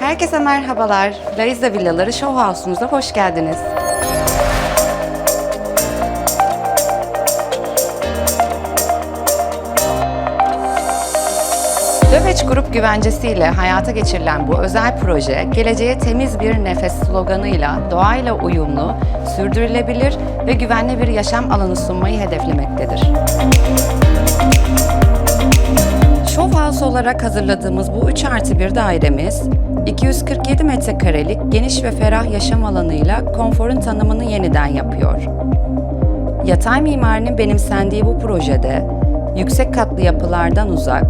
Herkese merhabalar. Laiza Villaları Show House'umuza hoş geldiniz. Döveç Grup güvencesiyle hayata geçirilen bu özel proje, geleceğe temiz bir nefes sloganıyla doğayla uyumlu, sürdürülebilir ve güvenli bir yaşam alanı sunmayı hedeflemektedir. House olarak hazırladığımız bu 3 artı 1 dairemiz, 247 metrekarelik geniş ve ferah yaşam alanıyla konforun tanımını yeniden yapıyor. Yatay mimarinin benimsendiği bu projede, yüksek katlı yapılardan uzak,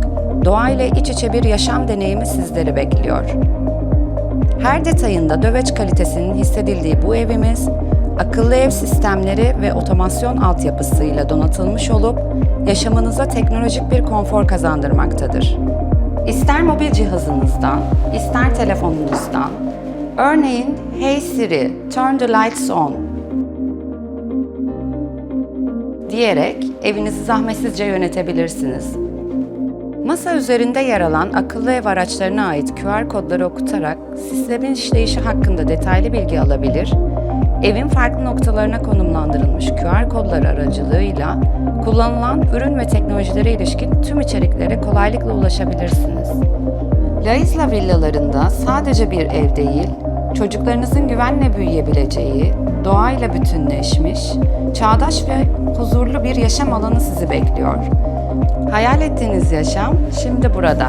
doğayla iç içe bir yaşam deneyimi sizleri bekliyor. Her detayında döveç kalitesinin hissedildiği bu evimiz, akıllı ev sistemleri ve otomasyon altyapısıyla donatılmış olup yaşamınıza teknolojik bir konfor kazandırmaktadır. İster mobil cihazınızdan, ister telefonunuzdan, örneğin Hey Siri, turn the lights on diyerek evinizi zahmetsizce yönetebilirsiniz. Masa üzerinde yer alan akıllı ev araçlarına ait QR kodları okutarak sistemin işleyişi hakkında detaylı bilgi alabilir, evin farklı noktalarına konumlandırılmış QR kodlar aracılığıyla kullanılan ürün ve teknolojilere ilişkin tüm içeriklere kolaylıkla ulaşabilirsiniz. Laisla villalarında sadece bir ev değil, çocuklarınızın güvenle büyüyebileceği, doğayla bütünleşmiş, çağdaş ve huzurlu bir yaşam alanı sizi bekliyor. Hayal ettiğiniz yaşam şimdi burada.